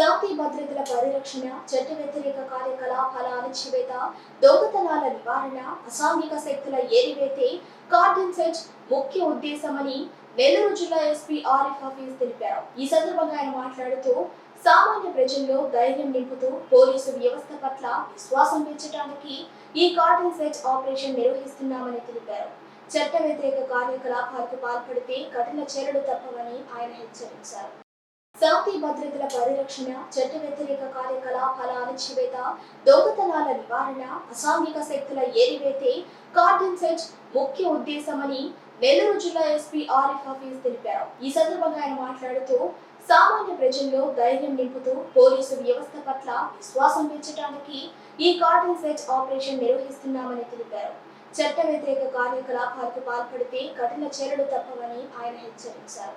శాంతి భద్రతల పరిరక్షణ చట్ట వ్యతిరేక కార్యకలాపాల అణచివేత దొంగతనాల నివారణ అసాంఘిక శక్తుల ఏరివేతే కార్డన్ సెట్ ముఖ్య ఉద్దేశమని నెల్లూరు జిల్లా ఎస్పీ ఆరిఫ్ హఫీజ్ తెలిపారు. ఈ సందర్భంగా ఆయన మాట్లాడుతూ సామాన్య ప్రజల్లో ధైర్యం నింపుతూ పోలీసు వ్యవస్థ పట్ల విశ్వాసం పెంచడానికి ఈ కార్డన్ సెట్ ఆపరేషన్ నిర్వహిస్తున్నామని తెలిపారు. చట్ట వ్యతిరేక కార్యకలాపాలకు పాల్పడితే కఠిన చర్యలు తప్పవని ఆయన హెచ్చరించారు. శాంతి భద్రతల పరిరక్షణ చట్ట వ్యతిరేక కార్యకలాపాల అణచివేత దొంగతనాల నివారణ అసాంఘిక శక్తుల ఏరివేతే కార్టన్ సెట్ ముఖ్య ఉద్దేశమని నెల్లూరు జిల్లా ఎస్పీ ఆరిఫ్ హఫీజ్ తెలిపారు. ఈ సందర్భంగా ఆయన మాట్లాడుతూ సామాన్య ప్రజల్లో ధైర్యం నింపుతూ పోలీసు వ్యవస్థ పట్ల విశ్వాసం పెంచడానికి ఈ కార్టన్ సెట్ ఆపరేషన్ నిర్వహిస్తున్నామని తెలిపారు. చట్ట వ్యతిరేక కార్యకలాపాలకు పాల్పడితే కఠిన చర్యలు తప్పవని ఆయన హెచ్చరించారు.